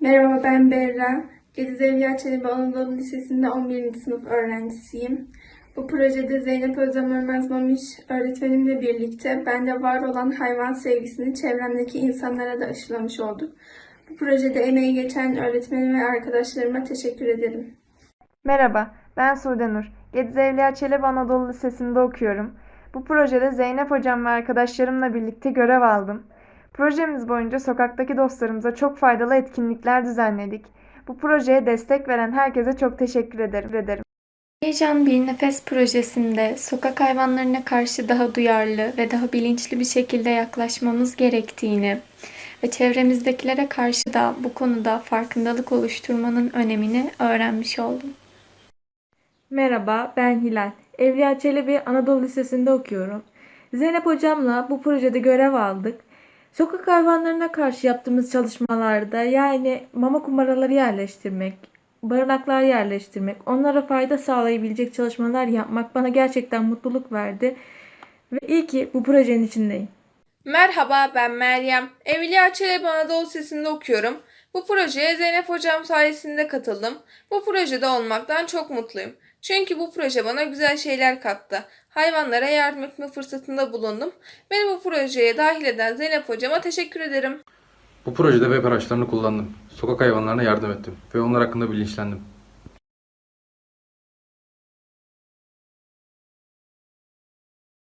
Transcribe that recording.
Merhaba ben Berra. Gediz Evliya Çelebi Anadolu Lisesi'nde 11. sınıf öğrencisiyim. Bu projede Zeynep Özlem Ölmez Mamiş öğretmenimle birlikte bende var olan hayvan sevgisini çevremdeki insanlara da aşılamış olduk. Bu projede emeği geçen öğretmenim ve arkadaşlarıma teşekkür ederim. Merhaba, ben Sude Nur. Gediz Evliya Çelebi Anadolu Lisesi'nde okuyorum. Bu projede Zeynep Hocam ve arkadaşlarımla birlikte görev aldım. Projemiz boyunca sokaktaki dostlarımıza çok faydalı etkinlikler düzenledik. Bu projeye destek veren herkese çok teşekkür ederim. ederim. Heyecan Bir Nefes projesinde sokak hayvanlarına karşı daha duyarlı ve daha bilinçli bir şekilde yaklaşmamız gerektiğini ve çevremizdekilere karşı da bu konuda farkındalık oluşturmanın önemini öğrenmiş oldum. Merhaba, ben Hilal. Evliya Çelebi Anadolu Lisesi'nde okuyorum. Zeynep hocamla bu projede görev aldık. Sokak hayvanlarına karşı yaptığımız çalışmalarda yani mama kumaraları yerleştirmek, barınaklar yerleştirmek, onlara fayda sağlayabilecek çalışmalar yapmak bana gerçekten mutluluk verdi. Ve iyi ki bu projenin içindeyim. Merhaba ben Meryem. Evliya Çelebi Anadolu Lisesi'nde okuyorum. Bu projeye Zeynep Hocam sayesinde katıldım. Bu projede olmaktan çok mutluyum. Çünkü bu proje bana güzel şeyler kattı. Hayvanlara yardım etme fırsatında bulundum. Beni bu projeye dahil eden Zeynep Hocama teşekkür ederim. Bu projede web araçlarını kullandım. Sokak hayvanlarına yardım ettim ve onlar hakkında bilinçlendim.